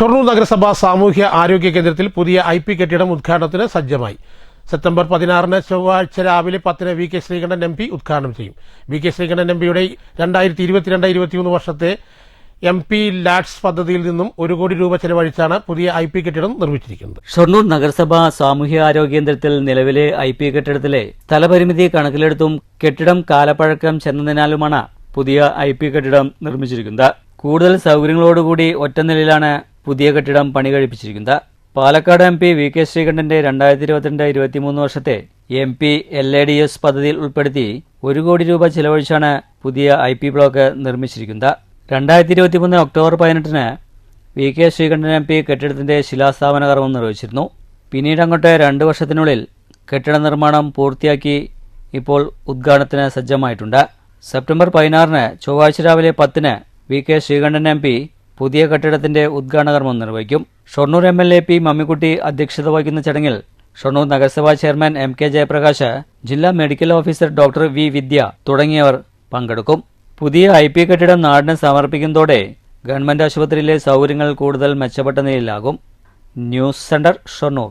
ഷൊർണൂർ നഗരസഭ സാമൂഹ്യ ആരോഗ്യ കേന്ദ്രത്തിൽ പുതിയ ഐ പി കെട്ടിടം ഉദ്ഘാടനത്തിന് സജ്ജമായി. സെപ്റ്റംബർ പതിനാറിന് ചൊവ്വാഴ്ച രാവിലെ പത്തിന് V K Sreekandan M P ഉദ്ഘാടനം ചെയ്യും. വി കെ ശ്രീകണ്ഠൻ എം പിയുടെ രണ്ടായിരത്തി ഇരുപത്തിരണ്ട് ഇരുപത്തിമൂന്ന് വർഷത്തെ എം പി ലാഡ്സ് പദ്ധതിയിൽ നിന്നും ഒരു കോടി രൂപ ചെലവഴിച്ചാണ് പുതിയ ഐ പി കെട്ടിടം നിർമ്മിച്ചിരിക്കുന്നത്. ഷൊർണൂർ നഗരസഭ സാമൂഹ്യ ആരോഗ്യ കേന്ദ്രത്തിൽ നിലവിലെ ഐ പി കെട്ടിടത്തിലെ സ്ഥലപരിമിതി കണക്കിലെടുത്തും കെട്ടിടം കാലപ്പഴക്കം ചെന്നതിനാലുമാണ് പുതിയ ഐ പി കെട്ടിടം നിർമ്മിച്ചിരിക്കുന്നത്. കൂടുതൽ സൗകര്യങ്ങളോടുകൂടി ഒറ്റ നിലയിലാണ് പുതിയ കെട്ടിടം പണി കഴിപ്പിച്ചിരിക്കുന്നത് Palakkad M P V K ശ്രീകണ്ഠന്റെ രണ്ടായിരത്തി ഇരുപത്തിരണ്ട് ഇരുപത്തിമൂന്ന് വർഷത്തെ M P L A D S പദ്ധതിയിൽ ഉൾപ്പെടുത്തി ഒരു കോടി രൂപ ചെലവഴിച്ചാണ് പുതിയ ഐ പി ബ്ലോക്ക് നിർമ്മിച്ചിരിക്കുന്നത്. രണ്ടായിരത്തി ഇരുപത്തിമൂന്ന് ഒക്ടോബർ പതിനെട്ടിന് V K Sreekandan M P കെട്ടിടത്തിന്റെ ശിലാസ്ഥാപന കർമ്മം നിർവഹിച്ചിരുന്നു. പിന്നീട് അങ്ങോട്ട് രണ്ട് വർഷത്തിനുള്ളിൽ കെട്ടിട നിർമ്മാണം പൂർത്തിയാക്കി ഇപ്പോൾ ഉദ്ഘാടനത്തിന് സജ്ജമായിട്ടുണ്ട്. സെപ്റ്റംബർ പതിനാറിന് ചൊവ്വാഴ്ച രാവിലെ പത്തിന് V K Sreekandan M P പുതിയ കെട്ടിടത്തിന്റെ ഉദ്ഘാടന കർമ്മം നിർവഹിക്കും. Shoranur M L A P Mammikutty അധ്യക്ഷത വഹിക്കുന്ന ചടങ്ങിൽ ഷൊർണൂർ നഗരസഭാ ചെയർമാൻ എം കെ ജയപ്രകാശ് ജില്ലാ medical officer doctor V Vidya തുടങ്ങിയവർ പങ്കെടുക്കും. പുതിയ ഐ പി കെട്ടിടം നാടിന് സമർപ്പിക്കുന്നതോടെ ഗവൺമെന്റ് ആശുപത്രിയിലെ സൗകര്യങ്ങൾ കൂടുതൽ മെച്ചപ്പെട്ട നിലയിലാകും. News centre Shoranur.